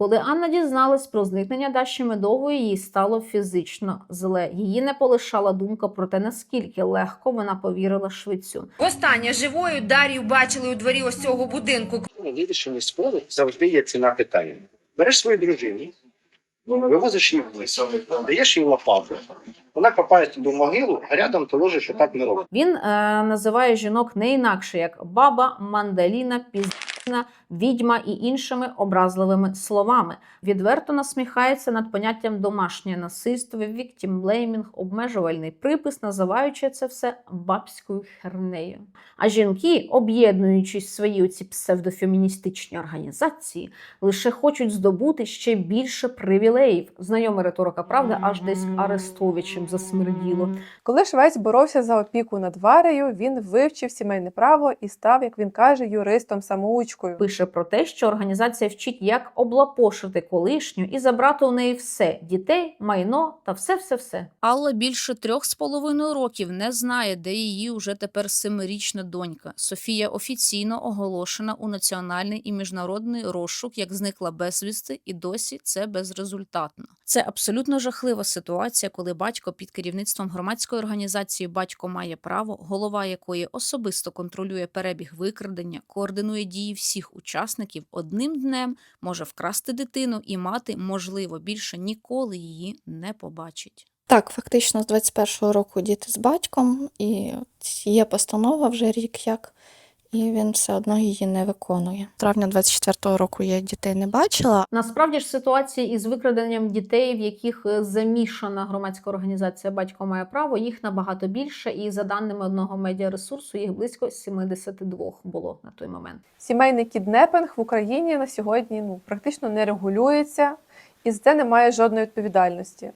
Коли Анна дізналась про зникнення Даші Медової, їй стало фізично зле. Її не полишала думка про те, наскільки легко вона повірила швецю. Востаннє живою Дар'ю бачили у дворі ось цього будинку. У вирішенні спору завжди є ціна питання. Береш свою дружину, вивозиш її в ліс, даєш їй лопату. Вона копає тобі могилу, а рядом ти ложиш отак на руку. Він е, називає жінок не інакше як баба, мандаліна, пізна, відьма і іншими образливими словами. Відверто насміхається над поняттям домашнє насильство, віктімблеймінг, обмежувальний припис, називаючи це все бабською хернею. А жінки, об'єднуючись свої оці псевдофеміністичні організації, лише хочуть здобути ще більше привілеїв. Знайома риторика правди аж десь Арестовичем засмерділо. Коли Швець боровся за опіку над Варею, він вивчив сімейне право і став, як він каже, юристом-самоучкою. пише про те, що організація вчить, як облапошити колишню і забрати у неї все дітей, майно та все, все, все. Алла більше трьох з половиною років не знає, де її уже тепер семирічна донька. Софія офіційно оголошена у національний і міжнародний розшук, як зникла безвісти, і досі це безрезультатно. Це абсолютно жахлива ситуація, коли батько під керівництвом громадської організації Батько має право, голова якої особисто контролює перебіг викрадення, координує дії всіх учасників, одним днем може вкрасти дитину, і мати, можливо, більше ніколи її не побачить. Так, фактично з 21-го року діти з батьком, і є постанова вже рік як, і він все одно її не виконує. Травня 24-го року я дітей не бачила, Насправді ж ситуація із викраденням дітей, в яких е, замішана громадська організація Батько має право, їх набагато більше. І за даними одного медіаресурсу, їх близько 72 було на той момент. Сімейний кіднепинг в Україні на сьогодні ну, практично не регулюється, і за це немає жодної відповідальності.